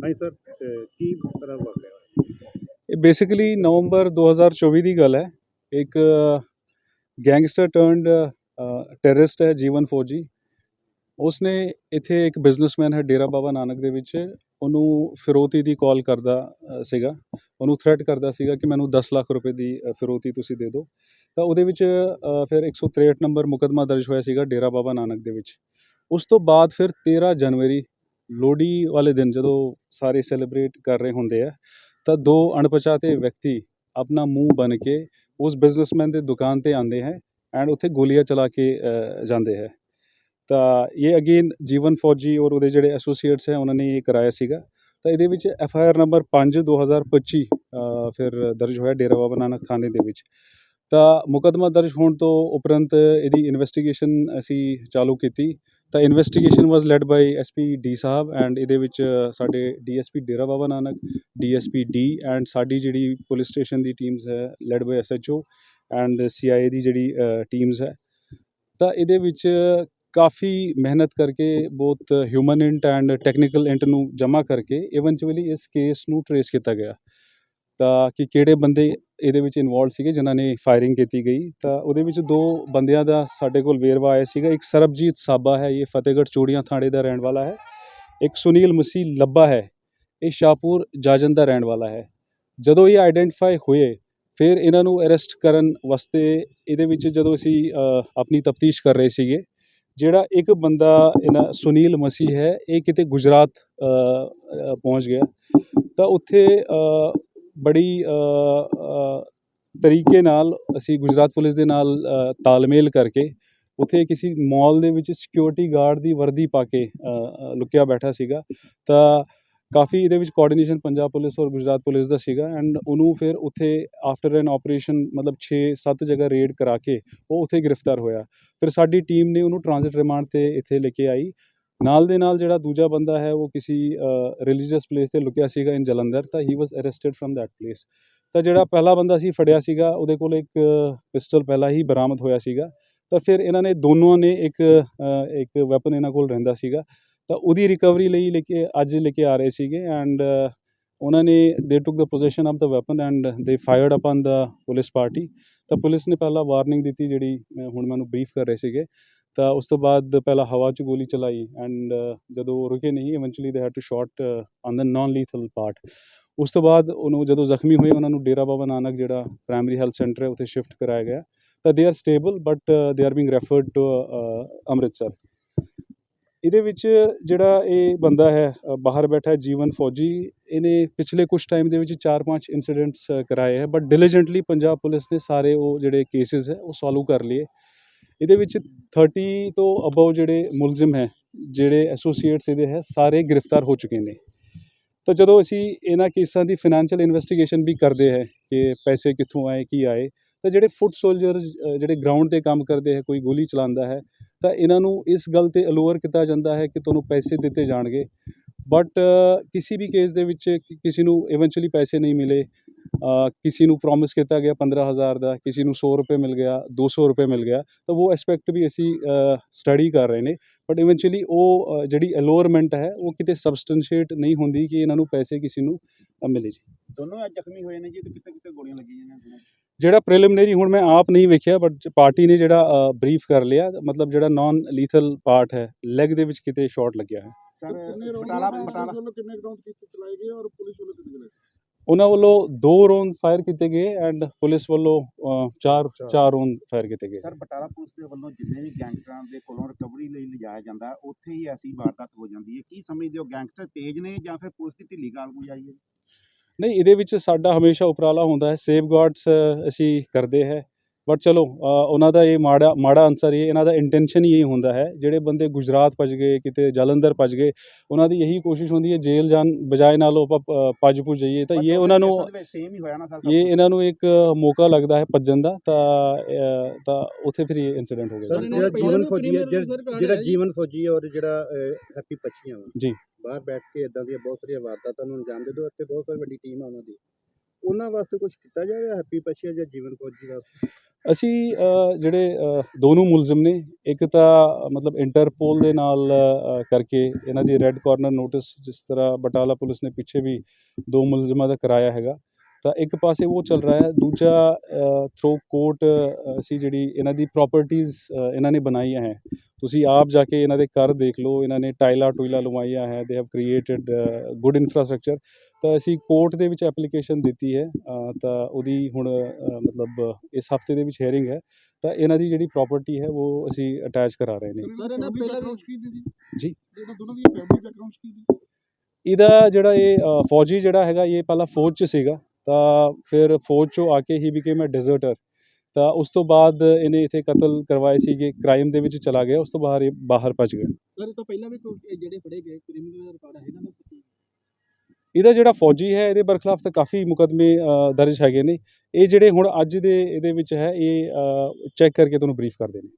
ਨਹੀਂ ਸਰ ਅਹ ਕੀ ਤਰ੍ਹਾਂ ਵਾਕਿਆ ਇਹ ਬੇਸਿਕਲੀ ਨਵੰਬਰ 2024 ਦੀ ਗੱਲ ਹੈ। ਇੱਕ ਗੈਂਗਸਟਰ ਟਰਨਡ ਟੈਰਰਿਸਟ ਹੈ ਜੀਵਨ ਫੌਜੀ। ਉਸਨੇ ਇੱਥੇ ਇੱਕ ਬਿਜ਼ਨਸਮੈਨ ਹੈ ਡੇਰਾ ਬਾਬਾ ਨਾਨਕ ਦੇ ਵਿੱਚ। ਉਹਨੂੰ ਫਿਰੌਤੀ ਦੀ ਕਾਲ ਕਰਦਾ ਸੀਗਾ। ਉਹਨੂੰ ਥ੍ਰੈਟ ਕਰਦਾ ਸੀਗਾ ਕਿ ਮੈਨੂੰ 10 ਲੱਖ ਰੁਪਏ ਦੀ ਫਿਰੌਤੀ ਤੁਸੀਂ ਦੇ ਦਿਓ। ਤਾਂ ਉਹਦੇ ਵਿੱਚ ਫਿਰ 163 ਨੰਬਰ ਮੁਕੱਦਮਾ ਦਰਜ ਹੋਇਆ ਸੀਗਾ ਡੇਰਾ ਬਾਬਾ ਨਾਨਕ ਦੇ ਵਿੱਚ। ਉਸ ਤੋਂ ਬਾਅਦ ਫਿਰ 13 ਜਨਵਰੀ ਲੋਹੜੀ ਵਾਲੇ ਦਿਨ ਜਦੋਂ ਸਾਰੇ ਸੈਲੀਬ੍ਰੇਟ ਕਰ ਰਹੇ ਹੁੰਦੇ ਆ ਤਾਂ ਦੋ ਅਣਪਛਾਤੇ ਵਿਅਕਤੀ ਆਪਣਾ ਮੂੰਹ ਬਨ ਕੇ ਉਸ ਬਿਜ਼ਨਸਮੈਨ ਦੇ ਦੁਕਾਨ ਤੇ ਆਉਂਦੇ ਹੈ ਐਂਡ ਉੱਥੇ ਗੋਲੀਆਂ ਚਲਾ ਕੇ ਜਾਂਦੇ ਹੈ। ਤਾਂ ਇਹ ਅਗੇਨ ਜੀਵਨ ਫੌਜੀ ਔਰ ਉਹਦੇ ਜਿਹੜੇ ਐਸੋਸੀਏਟਸ ਹੈ ਉਹਨਾਂ ਨੇ ਇਹ ਕਰਾਇਆ ਸੀਗਾ। ਤਾਂ ਇਹਦੇ ਵਿੱਚ ਐਫ ਆਈ ਆਰ ਨੰਬਰ 5 2025 ਅ, ਫਿਰ ਦਰਜ ਹੋਇਆ ਡੇਰਾ ਬਾਬਾ ਨਾਨਕ ਥਾਣੇ ਦੇ ਵਿੱਚ। ਤਾਂ ਮੁਕੱਦਮਾ ਦਰਜ ਹੋਣ ਤੋਂ ਉਪਰੰਤ ਇਹਦੀ ਇਨਵੈਸਟੀਗੇਸ਼ਨ ਅਸੀਂ ਚਾਲੂ ਕੀਤੀ। ਤਾਂ investigation was led by SP D sahib and ਇਹਦੇ ਵਿੱਚ ਸਾਡੇ DSP Dera Baba Nanak DSP D and ਸਾਡੀ ਜਿਹੜੀ ਪੁਲਿਸ ਸਟੇਸ਼ਨ ਦੀ ਟੀਮਸ ਹੈ led by SHO and CIA ਦੀ ਜਿਹੜੀ ਟੀਮਸ ਹੈ। ਤਾਂ ਇਹਦੇ ਵਿੱਚ ਕਾਫੀ ਮਿਹਨਤ ਕਰਕੇ, ਬਹੁਤ human int and technical int ਨੂੰ ਜਮ੍ਹਾਂ ਕਰਕੇ ਇਵੈਂਚੁਅਲੀ ਇਸ ਕੇਸ ਨੂੰ ਟਰੇਸ ਕੀਤਾ ਗਿਆ। ਤਾਂ ਕਿ ਕਿਹੜੇ ਬੰਦੇ ਇਹਦੇ ਵਿੱਚ ਇਨਵੋਲਡ ਸੀਗੇ, ਜਿਨ੍ਹਾਂ ਨੇ ਫਾਇਰਿੰਗ ਕੀਤੀ ਗਈ, ਤਾਂ ਉਹਦੇ ਵਿੱਚ ਦੋ ਬੰਦਿਆਂ ਦਾ ਸਾਡੇ ਕੋਲ ਵੇਰਵਾ ਆਇਆ ਸੀਗਾ। ਇੱਕ ਸਰਬਜੀਤ ਸਾਬਾ ਹੈ, ਇਹ ਫਤਿਹਗੜ੍ਹ ਚੂੜੀਆਂ ਥਾਣੇ ਦਾ ਰਹਿਣ ਵਾਲਾ ਹੈ। ਇੱਕ ਸੁਨੀਲ ਮਸੀਹ ਲੱਭਾ ਹੈ, ਇਹ ਸ਼ਾਹਪੁਰ ਜਾਜਨ ਦਾ ਰਹਿਣ ਵਾਲਾ ਹੈ। ਜਦੋਂ ਇਹ ਆਈਡੈਂਟੀਫਾਈ ਹੋਏ, ਫਿਰ ਇਹਨਾਂ ਨੂੰ ਅਰੈਸਟ ਕਰਨ ਵਾਸਤੇ ਇਹਦੇ ਵਿੱਚ ਜਦੋਂ ਅਸੀਂ ਆਪਣੀ ਤਫਤੀਸ਼ ਕਰ ਰਹੇ ਸੀਗੇ, ਜਿਹੜਾ ਇੱਕ ਬੰਦਾ ਇਹਨਾਂ ਸੁਨੀਲ ਮਸੀਹ ਹੈ, ਇਹ ਕਿਤੇ ਗੁਜਰਾਤ ਪਹੁੰਚ ਗਿਆ। ਤਾਂ ਉੱਥੇ ਬੜੀ ਤਰੀਕੇ ਨਾਲ ਅਸੀਂ ਗੁਜਰਾਤ ਪੁਲਿਸ ਦੇ ਨਾਲ ਤਾਲਮੇਲ ਕਰਕੇ ਉੱਥੇ ਕਿਸੇ ਮਾਲ ਦੇ ਵਿੱਚ ਸਿਕਿਉਰਿਟੀ ਗਾਰਡ ਦੀ ਵਰਦੀ ਪਾ ਕੇ ਲੁਕਿਆ ਬੈਠਾ ਸੀਗਾ। ਤਾਂ ਕਾਫੀ ਇਹਦੇ ਵਿੱਚ ਕੋਆਰਡੀਨੇਸ਼ਨ ਪੰਜਾਬ ਪੁਲਿਸ ਔਰ ਗੁਜਰਾਤ ਪੁਲਿਸ ਦਾ ਸੀਗਾ ਐਂਡ ਉਹਨੂੰ ਫਿਰ ਉੱਥੇ ਆਫਟਰ ਐਨ ਆਪਰੇਸ਼ਨ ਮਤਲਬ 6-7 ਜਗ੍ਹਾ ਰੇਡ ਕਰਾ ਕੇ ਉਹ ਉੱਥੇ ਗ੍ਰਿਫਤਾਰ ਹੋਇਆ। ਫਿਰ ਸਾਡੀ ਟੀਮ ਨੇ ਉਹਨੂੰ ਟ੍ਰਾਂਜ਼ਿਟ ਰਿਮਾਂਡ ਤੇ ਇੱਥੇ ਲੈ ਕੇ ਆਈ। ਨਾਲ ਦੇ ਨਾਲ ਜਿਹੜਾ ਦੂਜਾ ਬੰਦਾ ਹੈ ਉਹ ਕਿਸੇ ਰਿਲੀਜੀਅਸ ਪਲੇਸ ਤੇ ਲੁਕਿਆ ਸੀਗਾ ਇਨ ਜਲੰਧਰ ਤਾਂ ਹੀ was arrested from that place ਤਾਂ ਜਿਹੜਾ ਪਹਿਲਾ ਬੰਦਾ ਸੀ ਫੜਿਆ ਸੀਗਾ ਉਹਦੇ ਕੋਲ ਇੱਕ ਪਿਸਟਲ ਪਹਿਲਾਂ ਹੀ ਬਰਾਮਦ ਹੋਇਆ ਸੀਗਾ। ਤਾਂ ਫਿਰ ਇਹਨਾਂ ਨੇ ਦੋਨੋਂ ਨੇ ਇੱਕ ਇੱਕ ਵੈਪਨ ਇਹਨਾਂ ਕੋਲ ਰਹਿੰਦਾ ਸੀਗਾ। ਤਾਂ ਉਹਦੀ ਰਿਕਵਰੀ ਲਈ ਲੈ ਕੇ ਅੱਜ ਲੈ ਕੇ ਆ ਰਹੇ ਸੀਗੇ ਐਂਡ ਉਹਨਾਂ ਨੇ they took the position of the weapon and they fired upon the police party ਤਾਂ ਪੁਲਿਸ ਨੇ ਪਹਿਲਾਂ ਵਾਰਨਿੰਗ ਦਿੱਤੀ ਜਿਹੜੀ ਅ, ਹੁਣ ਮੈਨੂੰ ਬਰੀਫ ਕਰ ਰਹੇ ਸੀਗੇ। ਤਾਂ ਉਸ ਤੋਂ ਬਾਅਦ ਪਹਿਲਾਂ ਹਵਾ 'ਚ ਗੋਲੀ ਚਲਾਈ ਐਂਡ ਜਦੋਂ ਉਹ ਰੁਕੇ ਨਹੀਂ eventually they had to shot on the non lethal part ਉਸ ਤੋਂ ਬਾਅਦ ਉਹਨੂੰ ਜਦੋਂ ਜ਼ਖਮੀ ਹੋਏ, ਉਹਨਾਂ ਨੂੰ ਡੇਰਾ ਬਾਬਾ ਨਾਨਕ ਜਿਹੜਾ ਪ੍ਰਾਇਮਰੀ ਹੈਲਥ ਸੈਂਟਰ ਹੈ, ਉੱਥੇ ਸ਼ਿਫਟ ਕਰਾਇਆ ਗਿਆ। ਤਾਂ they are stable but they are being referred to Amritsar. ਇਹਦੇ ਵਿੱਚ ਜਿਹੜਾ ਇਹ ਬੰਦਾ ਹੈ ਬਾਹਰ ਬੈਠਾ ਜੀਵਨ ਫੌਜੀ, ਇਹਨੇ ਪਿਛਲੇ ਕੁਝ ਟਾਈਮ ਦੇ ਵਿੱਚ 4-5 ਇਨਸੀਡੈਂਟਸ ਕਰਾਏ ਹੈ ਬਟ ਡਿਲੀਜੈਂਟਲੀ ਪੰਜਾਬ ਪੁਲਿਸ ਨੇ ਸਾਰੇ ਉਹ ਜਿਹੜੇ ਕੇਸਿਸ ਹੈ, ਉਹ ਸੋਲਵ ਕਰ ਲਏ। ਇਹਦੇ ਵਿੱਚ 30 ਤੋਂ ਅਬਵ ਜਿਹੜੇ ਮੁਲਜ਼ਮ ਹੈ, ਜਿਹੜੇ ਐਸੋਸੀਏਟਸ ਇਹਦੇ ਹੈ, ਸਾਰੇ ਗ੍ਰਿਫਤਾਰ ਹੋ ਚੁੱਕੇ ਨੇ। ਤਾਂ ਜਦੋਂ ਅਸੀਂ ਇਹਨਾਂ ਕੇਸਾਂ ਦੀ ਫਾਈਨੈਂਸ਼ੀਅਲ ਇਨਵੈਸਟੀਗੇਸ਼ਨ ਵੀ ਕਰਦੇ ਹੈ ਕਿ ਪੈਸੇ ਕਿੱਥੋਂ ਆਏ, ਕੀ ਆਏ, ਤਾਂ ਜਿਹੜੇ ਫੁੱਟ ਸੋਲਜਰ ਜਿਹੜੇ ਗਰਾਊਂਡ ਤੇ ਕੰਮ ਕਰਦੇ ਹੈ, ਕੋਈ ਗੋਲੀ ਚਲਾਉਂਦਾ ਹੈ, ਤਾਂ ਇਹਨਾਂ ਨੂੰ ਇਸ ਗੱਲ ਤੇ ਅਲੋਅਰ ਕੀਤਾ ਜਾਂਦਾ ਹੈ ਕਿ ਤੁਹਾਨੂੰ ਪੈਸੇ ਦਿੱਤੇ ਜਾਣਗੇ। ਬਟ ਕਿਸੇ ਵੀ ਕੇਸ ਦੇ ਵਿੱਚ ਕਿਸੇ ਨੂੰ ਇਵੈਂਚੁਅਲੀ ਪੈਸੇ ਨਹੀਂ ਮਿਲੇ ਕਿਸੇ ਨੂੰ ਪ੍ਰੋਮਿਸ ਕੀਤਾ ਗਿਆ 15000 ਦਾ ਕਿਸੇ ਨੂੰ 100 ਰੁਪਏ ਮਿਲ ਗਿਆ 200 ਰੁਪਏ ਮਿਲ ਗਿਆ ਤਾਂ ਉਹ ਐਸਪੈਕਟ ਵੀ ਅਸੀਂ ਸਟੱਡੀ ਕਰ ਰਹੇ ਨੇ। ਬਟ ਇਵੈਂਚੁਅਲੀ ਉਹ ਜਿਹੜੀ ਅਲੋਅਰਮੈਂਟ ਹੈ ਉਹ ਕਿਤੇ ਸਬਸਟੈਂਸ਼ੀਏਟ ਨਹੀਂ ਹੁੰਦੀ ਕਿ ਇਹਨਾਂ ਨੂੰ ਪੈਸੇ ਕਿਸੇ ਨੂੰ ਮਿਲੇ ਜੀ। ਦੋਨੋਂ ਅੱਜ ਜ਼ਖਮੀ ਹੋਏ ਨੇ ਜੀ ਤੇ ਕਿਤੇ ਕਿਤੇ ਗੋਲੀਆਂ ਲੱਗੀਆਂ ਨੇ। ਜਿਹੜਾ ਪ੍ਰੀਲਿਮਿਨਰੀ ਹੁਣ ਮੈਂ ਆਪ ਨਹੀਂ ਵੇਖਿਆ ਬਟ ਪਾਰਟੀ ਨੇ ਜਿਹੜਾ ਬਰੀਫ ਕਰ ਲਿਆ ਮਤਲਬ ਜਿਹੜਾ ਨਾਨ ਲੀਥਲ ਪਾਰਟ ਹੈ ਲੈਗ ਦੇ ਵਿੱਚ ਕਿਤੇ ਸ਼ਾਟ ਲੱਗਿਆ ਹੈ ਸਰ ਬਟਾਲਾ ਬਟਾਲਾ ਕਿੰਨੇ ਰਾਉਂਡ ਕੀਤੇ ਚਲਾਏ ਗਏ ਔਰ ਪੁਲਿਸ ਵੱਲੋਂ ਕਿੰਨੇ ਚਲਾਏ ਉਹਨਾਂ ਵੱਲੋਂ ਦੋ ਰੌਂਦ ਫਾਇਰ ਕੀਤੇ ਗਏ ਐਂਡ ਪੁਲਿਸ ਵੱਲੋਂ ਅ, ਚਾਰ ਚਾਰ। ਰੌਂਦ ਫਾਇਰ ਕੀਤੇ ਗਏ। ਸਰ ਬਟਾਲਾ ਪੁਲਿਸ ਦੇ ਵੱਲੋਂ ਜਿੰਨੇ ਵੀ ਗੈਂਗਸਟਰਾਂ ਦੇ ਕੋਲੋਂ ਰਿਕਵਰੀ ਲਈ ਲਿਜਾਇਆ ਜਾਂਦਾ ਉੱਥੇ ਹੀ ਐਸੀ ਵਾਰਦਾਤ ਹੋ ਜਾਂਦੀ ਹੈ। ਕੀ ਸਮਝਦੇ ਹੋ ਗੈਂਗਸਟਰ ਤੇਜ਼ ਨੇ ਜਾਂ ਫਿਰ ਪੁਲਿਸ ਦੀ ਢਿੱਲੀ ਕਾਰਗੁਜ਼ਾਰੀ ਆਈ ਹੈ? ਨਹੀਂ ਇਹਦੇ ਵਿੱਚ ਸਾਡਾ ਹਮੇਸ਼ਾ ਉਪਰਾਲਾ ਹੁੰਦਾ ਹੈ ਸੇਫਗਾਰਡਸ ਅਸੀਂ ਕਰਦੇ ਹੈ। ਬਟ ਚਲੋ ਉਹਨਾਂ ਦਾ ਇਹ ਮਾੜਾ ਮਾੜਾ ਅਨਸਰ ਇਹ ਇਹਨਾਂ ਦਾ ਇੰਟੈਂਸ਼ਨ ਹੀ ਇਹ ਹੁੰਦਾ ਹੈ ਜਿਹੜੇ ਬੰਦੇ ਗੁਜਰਾਤ ਭੱਜ ਗਏ ਕਿਤੇ ਜਲੰਧਰ ਭੱਜ ਗਏ ਉਹਨਾਂ ਦੀ ਇਹੀ ਕੋਸ਼ਿਸ਼ ਹੁੰਦੀ ਹੈ ਜੇਲ੍ਹ ਜਾਣ ਬਜਾਏ ਨਾਲੋਂ ਆਪਾਂ ਭੱਜ ਭੁੱਜ ਜਾਈਏ ਤਾਂ ਇਹ ਉਹਨਾਂ ਨੂੰ ਸੇਮ ਹੀ ਹੋਇਆ ਨਾ ਸਰ ਇਹ ਇਹਨਾਂ ਨੂੰ ਇੱਕ ਮੌਕਾ ਲੱਗਦਾ ਹੈ ਭੱਜਣ ਦਾ ਤਾਂ ਤਾਂ ਉੱਥੇ ਫਿਰ ਇਹ ਇਨਸੀਡੈਂਟ ਹੋ ਗਿਆ। ਜਿਹੜਾ ਜੀਵਨ ਫੌਜੀ ਹੈ ਜਿਹੜਾ-। ਜੀਵਨ ਫੌਜੀ ਹੈ ਔਰ ਜਿਹੜਾ ਹੈਪੀ ਪੱਛੀਆਂ ਵਾ ਜੀ। ਬਾਹਰ ਬੈਠ ਕੇ ਇਦਾਂ ਦੀਆਂ ਬਹੁਤ ਸਾਰੀਆਂ ਵਾਰਦਾਤਾਂ ਨੂੰ ਅੰਜਾਮ ਦੇ ਦੋ ਅਤੇ ਬਹੁਤ ਸਾਰੀ ਵੱਡੀ ਟੀਮ ਆ ਉਹਨਾਂ ਦੀ ਉਹਨਾਂ ਵਾਸਤੇ ਕੁਝ ਕੀਤਾ ਜਾ ਰਿਹਾ ਹੈਪੀ ਪਛੀਆ ਜਾਂ ਜੀਵਨ ਫੌਜੀ ਵਾਸਤੇ ਅਸੀਂ ਅ, ਜਿਹੜੇ ਅ, ਦੋਨੋਂ ਮੁਲਜ਼ਮ ਨੇ ਇੱਕ ਤਾਂ ਮਤਲਬ ਇੰਟਰਪੋਲ ਦੇ ਨਾਲ ਅ, ਕਰਕੇ ਇਹਨਾਂ ਦੀ ਰੈੱਡ ਕਾਰਨਰ ਨੋਟਿਸ ਜਿਸ ਤਰ੍ਹਾਂ ਬਟਾਲਾ ਪੁਲਿਸ ਨੇ ਪਿੱਛੇ ਵੀ ਦੋ ਮੁਲਜ਼ਮਾਂ ਦਾ ਕਰਾਇਆ ਹੈਗਾ ਤਾਂ ਇੱਕ ਪਾਸੇ ਉਹ ਚੱਲ ਰਿਹਾ ਹੈ ਦੂਜਾ ਥਰੂ ਕੋਰਟ ਅਸੀਂ ਜਿਹੜੀ ਇਹਨਾਂ ਦੀ ਪ੍ਰਾਪਰਟੀਆਂ ਇਹਨਾਂ ਨੇ ਬਣਾਈਆਂ ਹੈ। ਤੁਸੀਂ ਆਪ ਜਾ ਕੇ ਇਹਨਾਂ ਦੇ ਘਰ ਦੇਖ ਲਓ ਇਹਨਾਂ ਨੇ ਟਾਈਲਾਂ ਟੂਈਲਾਂ ਲਵਾਈਆਂ ਹੈ they have created good infrastructure ਤਾਂ ਅਸੀਂ ਕੋਰਟ ਦੇ ਵਿੱਚ ਐਪਲੀਕੇਸ਼ਨ ਦਿੱਤੀ ਹੈ ਤਾਂ ਉਹਦੀ ਹੁਣ ਮਤਲਬ ਇਸ ਹਫ਼ਤੇ ਦੇ ਵਿੱਚ ਹੈਰਿੰਗ ਹੈ ਤਾਂ ਇਹਨਾਂ ਦੀ ਜਿਹੜੀ ਪ੍ਰਾਪਰਟੀ ਹੈ ਉਹ ਅਸੀਂ ਅਟੈਚ ਕਰਾ ਰਹੇ ਨੇ। ਸਰ ਇਹਨਾਂ ਪਹਿਲਾਂ ਵੀ ਕੀ ਦੀ? ਜੀ। ਇਹਨਾਂ ਦੋਨਾਂ ਦੀ ਫੈਮਿਲੀ ਬੈਕਗ੍ਰਾਉਂਡਸ ਕੀ ਦੀ? ਇਹਦਾ ਜਿਹੜਾ ਇਹ ਫੌਜੀ ਜਿਹੜਾ ਹੈਗਾ ਇਹ ਪਹਿਲਾਂ ਫੌਜ 'ਚ ਸੀਗਾ ਤਾਂ ਫਿਰ ਫੌਜ 'ਚੋਂ ਆ ਕੇ ਹੀ ਬਿਕੇਮ ਅ ਡਿਜ਼ਰਟਰ ਤਾਂ ਉਸ ਤੋਂ ਬਾਅਦ ਇਹਨੇ ਇੱਥੇ ਕਤਲ ਕਰਵਾਏ ਸੀਗੇ ਕ੍ਰਾਈਮ ਦੇ ਵਿੱਚ ਚਲਾ ਗਿਆ ਉਸ ਤੋਂ ਬਾਅਦ ਇਹ ਬਾਹਰ ਭੱਜ ਗਿਆ ਸਰ ਇਹ ਤੋਂ ਪਹਿਲਾਂ ਵੀ ਜਿਹੜੇ ਫੜੇ ਗਏ ਕ੍ਰਿਮੀਨਲ ਰਿਕਾਰਡ ਹੈਗਾ ਨਾ ਇਹਦਾ ਜਿਹੜਾ ਫੌਜੀ ਹੈ, ਇਹਦੇ ਬਰਖਲਾਫ ਤਾਂ ਕਾਫੀ ਮੁਕਦਮੇ ਦਰਜ ਹੈਗੇ ਨੇ। ਇਹ ਜਿਹੜੇ ਹੁਣ ਅੱਜ ਦੇ ਇਹਦੇ ਵਿੱਚ ਹੈ, ਇਹ ਚੈੱਕ ਕਰਕੇ ਤੁਹਾਨੂੰ ਬਰੀਫ ਕਰਦੇ ਨੇ